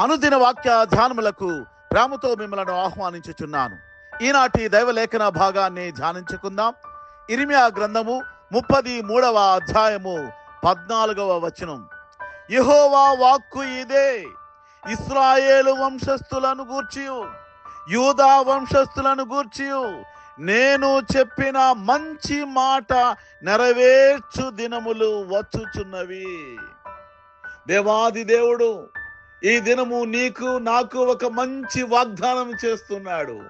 అనుదిన వాక్య ధ్యానములకు ప్రేమతో మిమ్మల్ని ఆహ్వానించుచున్నాను. ఈనాటి దైవలేఖన భాగాన్ని ధ్యానించుకుందాం. ఇరిమియా గ్రంథము ముప్పది మూడవ అధ్యాయము పద్నాలుగవ వచనం. యహోవా వాక్కు ఇదే. ఇస్రాయేలు వంశస్థులను గూర్చి యూదా వంశస్థులను గూర్చి నేను చెప్పిన మంచి మాట నెరవేర్చు దినములు వచ్చుచున్నవి. దేవాది దేవుడు ఈ దినము నీకు నాకు ఒక మంచి వాగ్దానం చేస్తున్నాడు.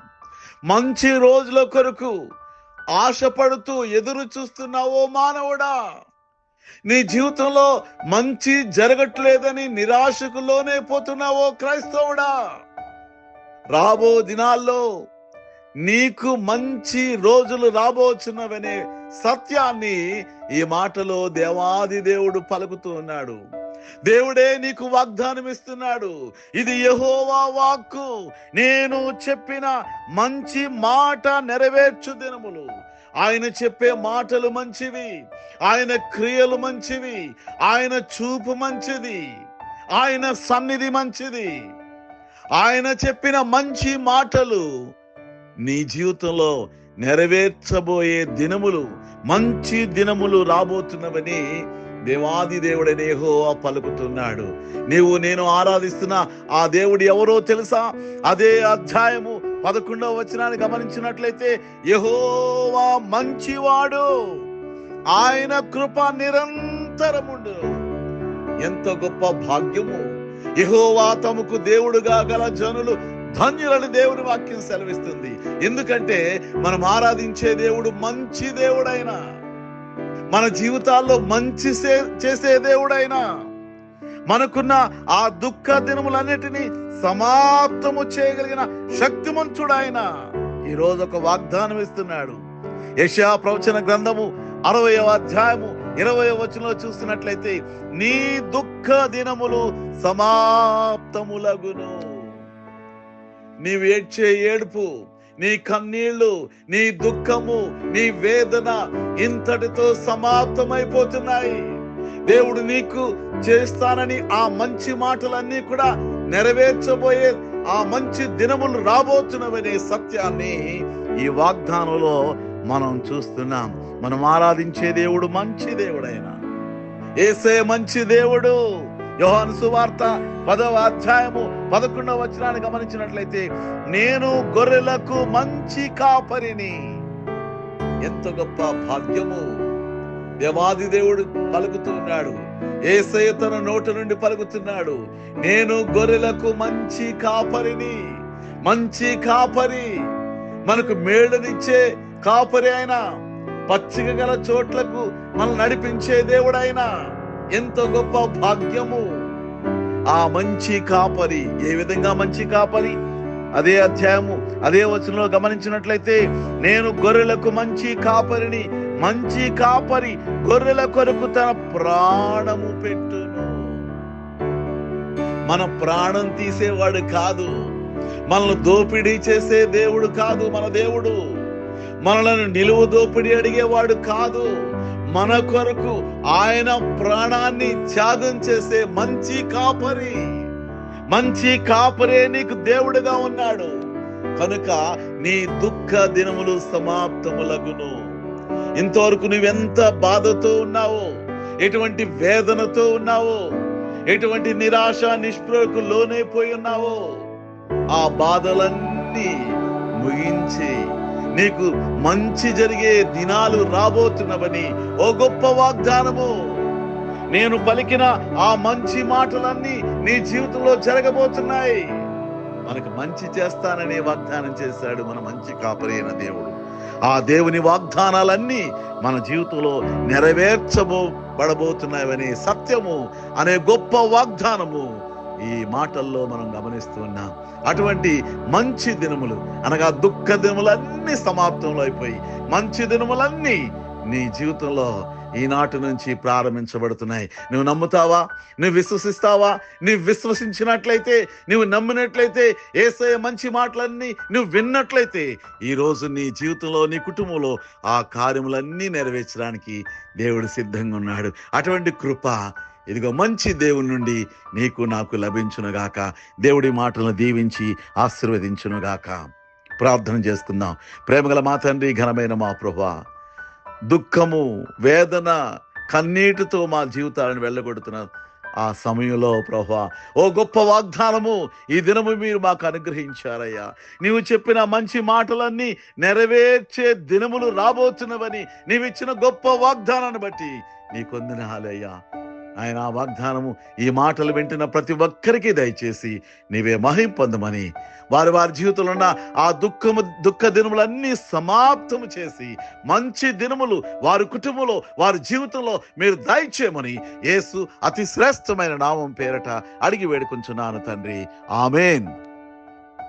మంచి రోజుల కొరకు ఆశపడుతూ ఎదురు చూస్తున్నావో మానవుడా. నీ జీవితంలో మంచి జరగట్లేదని నిరాశకు లోనే పోతున్నావో క్రైస్తవుడా. రాబో దినాల్లో నీకు మంచి రోజులు రాబోచున్నవనే సత్యాన్ని ఈ మాటలో దేవాది దేవుడు పలుకుతూ ఉన్నాడు. దేవుడే నీకు వాగ్దానం ఇస్తున్నాడు ఇది యహోవా వాక్కు. నేను చెప్పిన మంచి మాట నెరవేర్చు దినములు. ఆయన చెప్పే మాటలు మంచివి. ఆయన క్రియలు మంచివి. ఆయన చూపు మంచిది. ఆయన సన్నిధి మంచిది. ఆయన చెప్పిన మంచి మాటలు నీ జీవితంలో నెరవేర్చబోయే దినములు మంచి దినములు రాబోతున్నవని దేవాది దేవుడనే యెహోవా పలుకుతున్నాడు. నీవు నేను ఆరాధిస్తున్న ఆ దేవుడు ఎవరో తెలుసా? అదే అధ్యాయము పదకొండవ వచనాన్ని గమనించినట్లయితే యహోవా మంచివాడు. ఆయన కృప నిరంతరముండు. ఎంత గొప్ప భాగ్యము. యహోవా తమకు దేవుడుగా గల జనులు ధన్యులని దేవుని వాక్యం సెలవిస్తుంది. ఎందుకంటే మనం ఆరాధించే దేవుడు మంచి దేవుడైనా. మన జీవితాల్లో మంచి చేసే దేవుడైనా మనకున్న ఆ దుఃఖ దినములన్నిటినీ సమాప్తము చేయగలిగిన శక్తిమంతుడైన ఈ ఈరోజు ఒక వాగ్దానం ఇస్తున్నాడు. యశా ప్రవచన గ్రంథము అరవై అధ్యాయము ఇరవై వచనంలో చూస్తున్నట్లయితే నీ దుఃఖ దినములు సమాప్తములగును. నీవు ఏడ్చే ఏడుపు నీ కన్నీళ్ళు నీ దుఃఖము నీ వేదన ఇంతటితో సమాప్తమైపోతున్నాయి. దేవుడు నీకు చేస్తానని ఆ మంచి మాటలన్నీ కూడా నెరవేర్చబోయే ఆ మంచి దినములు రాబోతున్నవనే సత్యాన్ని ఈ వాగ్దానంలో మనం చూస్తున్నాం. మనం ఆరాధించే దేవుడు మంచి దేవుడైన. ఏసే మంచి దేవుడు. యోహాను సువార్త పదవ అధ్యాయము పదకొండవ వచనాన్ని గమనించినట్లయితే నేను గొర్రెలకు మంచి కాపరిని. ఎంత గొప్ప భాగ్యము! దేవాది దేవుడు పలుకుతున్నాడు. ఏసయ్య తన నోటి నుండి పలుకుతున్నాడు. నేను గొర్రెలకు మంచి కాపరిని మంచి కాపరి మనకు మేడనిచ్చే కాపరి అయినా పచ్చిక గల చోట్లకు మనల్ని నడిపించే దేవుడైనా ఎంత గొప్ప భాగ్యము. ఆ మంచి కాపరి ఏ విధంగా మంచి కాపరి? అదే అధ్యాయము అదే వచనంలో గమనించినట్లయితే నేను గొర్రెలకు మంచి కాపరిని మంచి కాపరి గొర్రెల కొరకు తన ప్రాణము పెట్టును. మన ప్రాణం తీసేవాడు కాదు. మనల్ని దోపిడీ చేసే దేవుడు కాదు మన దేవుడు. మనలను నిలువు దోపిడీ అడిగేవాడు కాదు. మన కొరకు ఆయన ప్రాణాన్ని త్యాగం చేసే మంచి కాపరి. మంచి కాపరే నీకు దేవుడుగా ఉన్నాడు. కనుక నీ దుఃఖ దినములు సమాప్తములగును. ఇంతవరకు నువ్వెంత బాధతో ఉన్నావో ఎటువంటి వేదనతో ఉన్నావో ఎటువంటి నిరాశ నిస్పృహకు లోనైపోయి ఉన్నావో ఆ బాధలన్నీ ముగించి నీకు మంచి జరిగే దినాలు రాబోతున్నవని ఓ గొప్ప వాగ్దానము. నేను పలికిన ఆ మంచి మాటలన్నీ నీ జీవితంలో జరగబోతున్నాయి. మనకు మంచి చేస్తాననే వాగ్దానం చేశాడు మన మంచి కాపరైన దేవుడు. ఆ దేవుని వాగ్దానాలన్నీ మన జీవితంలో నెరవేర్చబో పడబోతున్నాయని సత్యము అనే గొప్ప వాగ్దానము. ఈ మాటల్లో మనం గమనిస్తూ ఉన్నాం. అటువంటి మంచి దినములు అనగా దుఃఖ దినములన్నీ సమాప్తంలో అయిపోయి మంచి దినములన్నీ నీ జీవితంలో ఈనాటి నుంచి ప్రారంభించబడుతున్నాయి. నువ్వు నమ్ముతావా? నువ్వు విశ్వసిస్తావా? నువ్వు విశ్వసించినట్లయితే నువ్వు నమ్మినట్లయితే ఏసయ మంచి మాటలన్నీ నువ్వు విన్నట్లయితే ఈ రోజు నీ జీవితంలో నీ కుటుంబంలో ఆ కార్యములన్నీ నెరవేర్చడానికి దేవుడు సిద్ధంగా ఉన్నాడు. అటువంటి కృప ఇదిగో మంచి దేవుని నుండి నీకు నాకు లభించునుగాక. దేవుడి మాటలను దీవించి ఆశీర్వదించునుగాక. ప్రార్థన చేసుకుందాం. ప్రేమగల మా తండ్రి ఘనమైన మా ప్రభా దుఃఖము వేదన కన్నీటితో మా జీవితాలను వెళ్ళగొడుతున్న ఆ సమయంలో ప్రభా ఓ గొప్ప వాగ్దానము ఈ దినము మీరు మాకు అనుగ్రహించారయ్యా. నీవు చెప్పిన మంచి మాటలన్నీ నెరవేర్చే దినములు రాబోతున్నవని నీవిచ్చిన గొప్ప వాగ్దానాన్ని బట్టి నీ కొందనాలయ్యా ఆయన ఆ వాగ్దానము ఈ మాటలు వింటున్న ప్రతి ఒక్కరికి దయచేసి నీవే మహిం పొందమని వారి వారి జీవితంలో ఉన్న ఆ దుఃఖము దుఃఖ దినములన్నీ సమాప్తము చేసి మంచి దినములు వారి కుటుంబంలో వారి జీవితంలో మీరు దయచేయమని యేసు అతి శ్రేష్టమైన నామం పేరట అడిగి వేడుకుంటున్నాను తండ్రి. ఆమెన్.